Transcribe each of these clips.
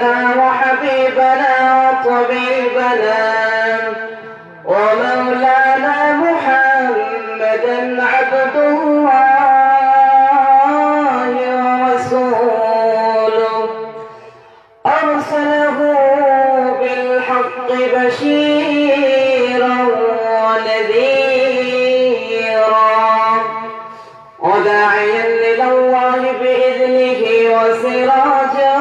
سيدنا وحبيبنا وطبيبنا ومولانا محمدا عبد الله ورسوله. أرسله بالحق بشيرا ونذيرا. وداعيا إلى الله بإذنه وسراجا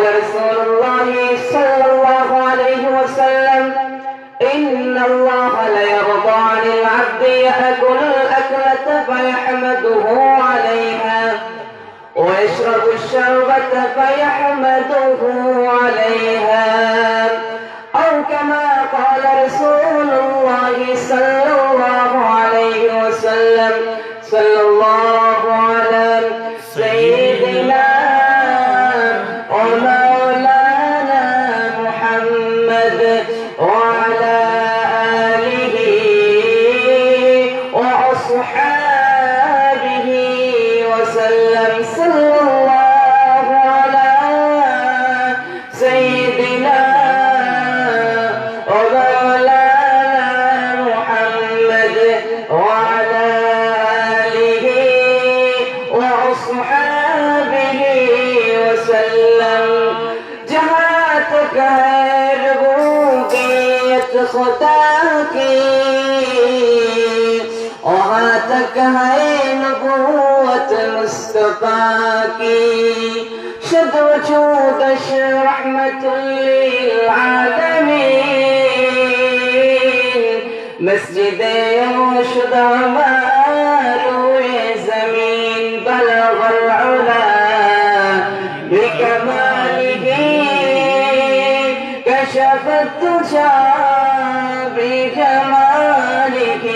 وقال رسول الله صلى الله عليه وسلم إن الله ليرضى عن العبد يأكل الأكلة فيحمده عليها ويشرب الشربة فيحمده عليها. أو كما قال رسول الله صلى الله مصطفاكي شد وجودك رحمة للعالمين. مسجدي رشد عمار زمين بلغ العلا بكماله. كشف الدجى بجماله.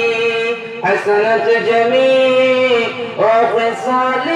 حسنة جميع وخصاله.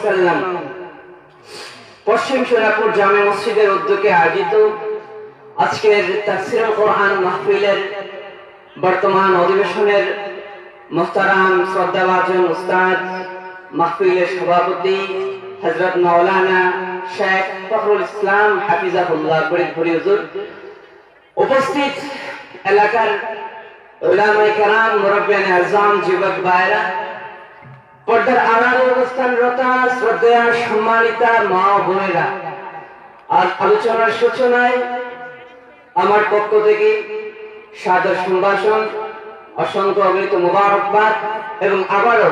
ওয়াসাল্লাম পশ্চিম সোনাপুর জামে মসজিদের উদ্যোগে আয়োজিত আজকের তাফসিরুল কোরআন মাহফিলের বর্তমান অধিবেশনের মোহতারাম শ্রদ্ধাভাজন উস্তাদ, মাহফিলের সভাপতি হজরত মাওলানা শেখ ফখরুল ইসলাম হাফিজাহুল্লাহ ভরি হুজুর উপস্থিত এলাকার ওলামাই কারাম মুরব্বিয়ান আজম যুবক ভাইরা পর্দার আড়ালে অবস্থানরত শ্রদ্ধা সম্মানিতা মা বোনেরা আজ আলোচনার সূচনায় আমার পক্ষ থেকে সাদর সম্ভাষণ অসংখ্য অগণিত মুবারকবাদ এবং আবারও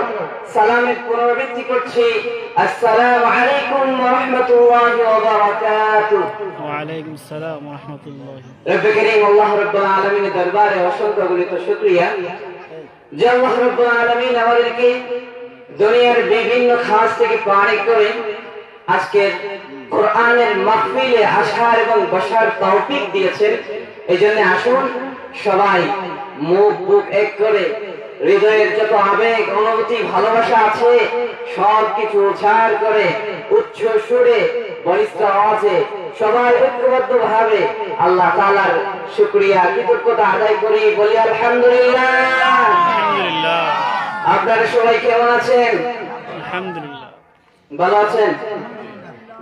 সালামের পুনরাবৃত্তি করছি। আসসালামু আলাইকুম ওয়া রাহমাতুল্লাহি ওয়া বারাকাতুহু। ওয়ালাইকুম আসসালাম রহমতুল্লাহ। রব্বে করিম আল্লাহ রাব্বুল আলামিনের দরবারে অসংখ্য অগণিত শুকরিয়া। যে আল্লাহ রাব্বুল আলামিন আমাদেরকে দুনিয়ার বিভিন্ন খাস থেকে পানি করে আজকের কোরআনের মাহফিলে আসার এবং বসার তৌফিক দিয়েছেন। এই জন্য আসুন সবাই মুখ বুক এক করে, হৃদয়ের যত আবেগ, অনুভূতি, ভালোবাসা আছে সব কিছু উচ্চার করে, উচ্চ সুরে বলিষ্ঠ আওয়াজে সবাই ঐক্যবদ্ধ ভাবে আল্লাহ তাআলার শুকরিয়া, কৃতজ্ঞতা আদায় করি, বলি আলহামদুলিল্লাহ। আপনারা সবাই কেমন আছেন? আলহামদুলিল্লাহ। ভালো আছেন?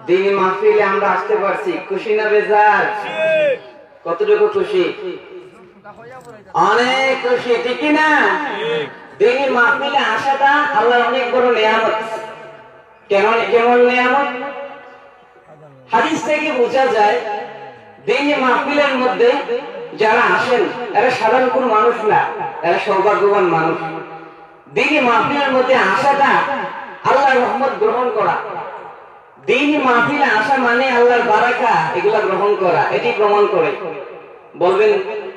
দিন মাহফিলে আমরা আসতে পারছি। খুশি না বেজার? কতটুকু খুশি? অনেক খুশি ঠিক না? দিন মাহফিলে আসাটা আল্লাহর অনেক বড় নিয়ামত। কেমন কেমন নিয়ামত? হাদিস থেকে বোঝা যায় দিন মাহফিলের মধ্যে যারা আসেন এরা সাধারণ কোন মানুষ না এরা সৌভাগ্যবান মানুষ। দিনী মাহফিলের মধ্যে আসাটা আল্লাহর রহমত গ্রহণ করা। দিনী মাহফিলে আসা মানে আল্লাহর বারাকা, এগুলা গ্রহণ করা, এটি প্রমাণ করে। বলবেন,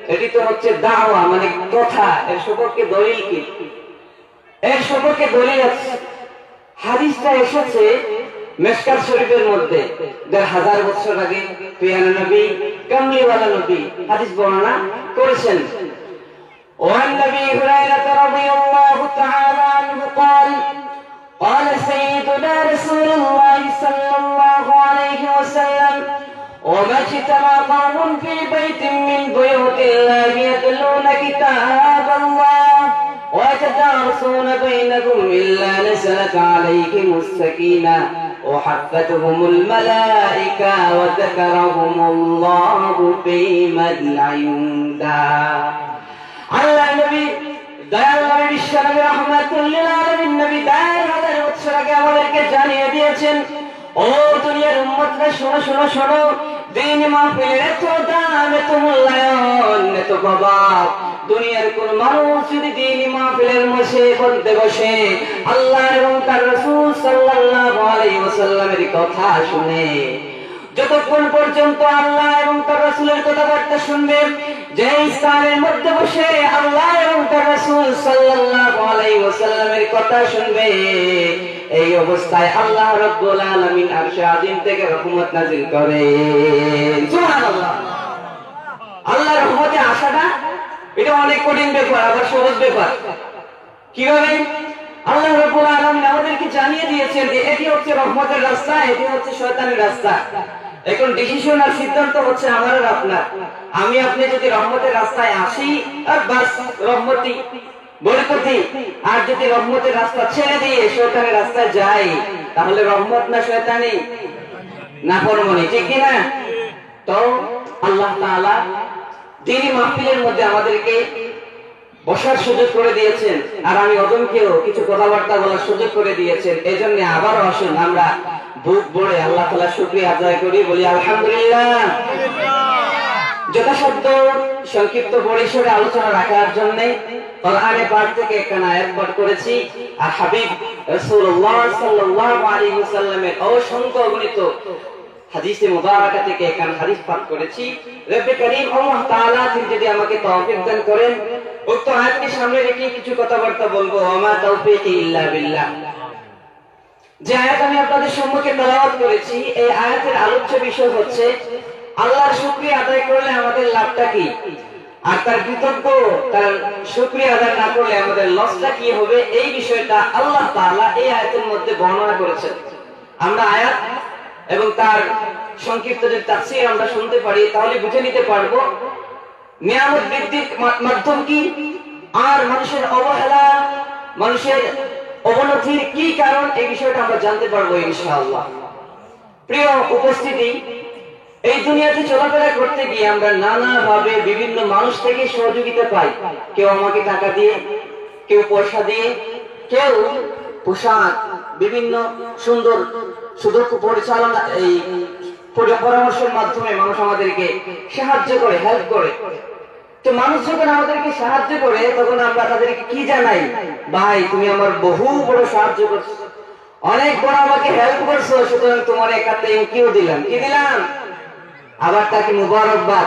এটি তো হচ্ছে দাওয়া মানে কথা, এর সম্পর্কে দলিল কি? এর সম্পর্কে দলিল আছে। হাদিসটা এসেছে মেসকাত শরীফের মধ্যে, দেড় হাজার বছর আগে পিয়ানা নবী, কামলিওয়ালা নবী, হাদিস বর্ণনা করেছেন। وعن أبي هريرة رضي الله تعالى عنه قال قال سيدنا رسول الله صلى الله عليه وسلم وما اجتمع قوم في بيت من بيوت الله يتلون كتاب الله ويتدارسون بينهم إلا نزلت عليهم السكينة وحفتهم الملائكة وذكرهم الله في من عنده আল্লাহ নবী দয়াল নবী রহমাতুল্লিল আলামিন নবী হাজার বছর আগে আমাদেরকে জানিয়ে দিয়েছেন, ও দুনিয়ার উম্মতরা, শোনো শোনো শোনো, দিন মূল্যায়ন দুনিয়ার কোন মানুষ যদি দিন মাহফিলের মধ্যে বলতে বসে আল্লাহ এবং তার রাসূল সাল্লাল্লাহু আলাইহি ওয়াসাল্লামের কথা শুনে, যতক্ষণ পর্যন্ত আল্লাহ এবং তার রাসূলের কথাবার্তা শুনবে যে স্থানের মধ্যে বসে আল্লাহ এবং তার রাসূল সাল্লাল্লাহু আলাইহি ওয়াসাল্লামের কথা শুনবে, এই অবস্থায় আল্লাহ রাব্বুল আলামিন আরশে আজিম থেকে রহমত নাযিল করে। সুবহানাল্লাহ। আল্লাহর রহমতে আসাটা এটা অনেক কঠিন ব্যাপার, আবার সহজ ব্যাপার। কীভাবে? আল্লাহ রাব্বুল আলামিন আমাদেরকে জানিয়ে দিয়েছেন যে এটি হচ্ছে রহমতের রাস্তা, এটি হচ্ছে শয়তানের রাস্তা। এখন ডিসিশন আর সিদ্ধান্ত হচ্ছে আমার আর আপনার। আমি আপনি যদি রহমতের রাস্তায় আসি, আর বাস, রহমতি, বরকতি, আর যদি রহমতের রাস্তা ছেড়ে দিয়ে শয়তানের রাস্তায় যাই, তাহলে রহমত না শয়তানি, না পরমনি, ঠিক কি না? তো আল্লাহ তাআলা দিনই মাহফিলের মধ্যে আমাদেরকে বসার সুযোগ করে দিয়েছেন, আর আমি অদমকেও কিছু কথাবার্তা বলার সুযোগ করে দিয়েছেন। এই জন্য আবারও আসুন, আমরা বুক ভরে আল্লাহ তালা শুক্রিয়া আদায় করি, বলি আলহামদুলিল্লাহ। যথাসাধ্য সংক্ষিপ্ত পরিসরে আলোচনা রাখার জন্য সামনে রেখে কিছু কথাবার্তা বলব। আমা তৌফিক ইল্লা বিল্লাহ। যে আয়াত আমি আপনাদের সম্মুখে করেছি, এই আয়াতের আলোচ্য বিষয় হচ্ছে, আল্লাহর আদায় করলে আমাদের লাভটা কি? আর তার কৃতজ্ঞ, তার আদায় না করলে আমাদের লসটা কি হবে? এই বিষয়টা আল্লাহ এই আয়াতের মধ্যে বর্ণনা করেছেন। আমরা আয়াত এবং তার সংক্ষিপ্ত যে আমরা শুনতে পারি, তাহলে বুঝে নিতে পারব, নিয়ামত বৃদ্ধির মাধ্যম কি? আর মানুষের অবহেলা, মানুষের অবনতির কি কারণ এই বিষয়টা আমরা জানতে পারব ইনশাআল্লাহ। প্রিয় উপস্থিতি, এই দুনিয়াতে চলাফেরা করতে গিয়ে আমরা নানা ভাবে বিভিন্ন মানুষ থেকে সহযোগিতা পাই। কেউ আমাকে টাকা দিয়ে, কেউ পয়সা দিয়ে, কেউ পোশাক, বিভিন্ন সুন্দর সুদক্ষ পরিচালনা, এই পরামর্শের মাধ্যমে মানুষ আমাদেরকে সাহায্য করে হেল্প করে। তো মানুষ যখন আমাদেরকে সাহায্য করে, তখন আমরা তাদেরকে কি জানাই? ভাই, তুমি আমার বহু বড় সাহায্য করছ। অনেক বড় আমাকে হেল্প করছ, সুতরাং তোমার একটা থ্যাংক ইউ দিলাম। কি দিলাম? আবার তাকে মুবারকবাদ।